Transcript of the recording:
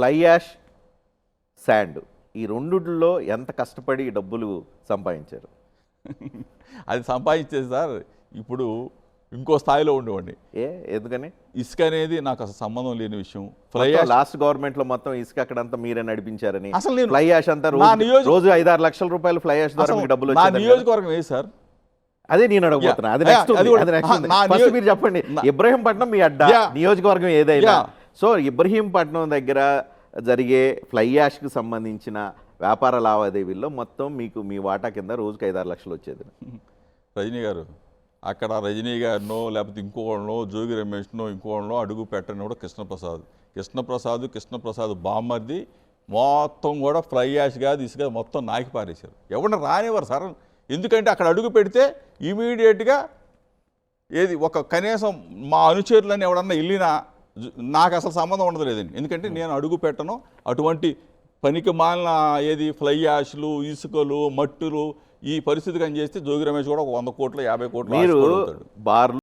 Fly ash sand. ఈ రెండిట్లో ఎంత కష్టపడి డబ్బులు సంపాదించారు? అది సంపాదించేది సార్ ఇప్పుడు ఇంకో స్థాయిలో ఉండేవాడిని. ఏ? ఎందుకని? ఇసుక అనేది నాకు అసలు సంబంధం లేని విషయం. ఫ్లై యాష్ లాస్ట్ గవర్నమెంట్లో మొత్తం ఇసుక అక్కడంతా మీరే నడిపించారని. అసలు నేను- ఫ్లై యాష్ అంతా రోజు రోజు ఐదారు లక్షల రూపాయలు ఫ్లై యాష్ ద్వారా డబ్బులు నా? నియోజకవర్గం ఏది సార్? అదే నేను అడగబోతున్నా. అది నెక్స్ట్ అది నెక్స్ట్ మీరు చెప్పండి. ఇబ్రహీంపట్నం మీ అడ్డా. నియోజకవర్గం ఏదైనా. సో ఇబ్రహీంపట్నం దగ్గర జరిగే ఫ్లై యాష్కి సంబంధించిన వ్యాపార లావాదేవీల్లో మొత్తం మీకు మీ వాటా కింద రోజుకి ఐదారు లక్షలు వచ్చేది. రజనీ గారు అక్కడ రజనీ గారినో లేకపోతే ఇంకోళ్ళనో జోగి రమేష్నో ఇంకోళ్ళనో అడుగు పెట్టని కూడా కృష్ణప్రసాద్. కృష్ణప్రసాద్ కృష్ణప్రసాద్ బామ్మర్ది మొత్తం కూడా ఫ్లై యాష్ కాదు ఇసుక మొత్తం నాకి పారేశారు. ఎవరిని రానివ్వరు సార్. ఎందుకంటే అక్కడ అడుగు పెడితే ఇమీడియట్గా ఏది ఒక కనీసం మా అనుచరులని ఎవడన్నా వెళ్ళినా నాకు అసలు సంబంధం ఉండదు లేదండి ఎందుకంటే నేను అడుగు పెట్టను. అటువంటి పనికి మాలిన ఏది ఫ్లై యాష్లు ఇసుకలు మట్టులు ఈ పరిస్థితి కానీ చేస్తే జోగి రమేష్ కూడా ఒక వంద కోట్లు యాభై కోట్లు మీరు. బార్లు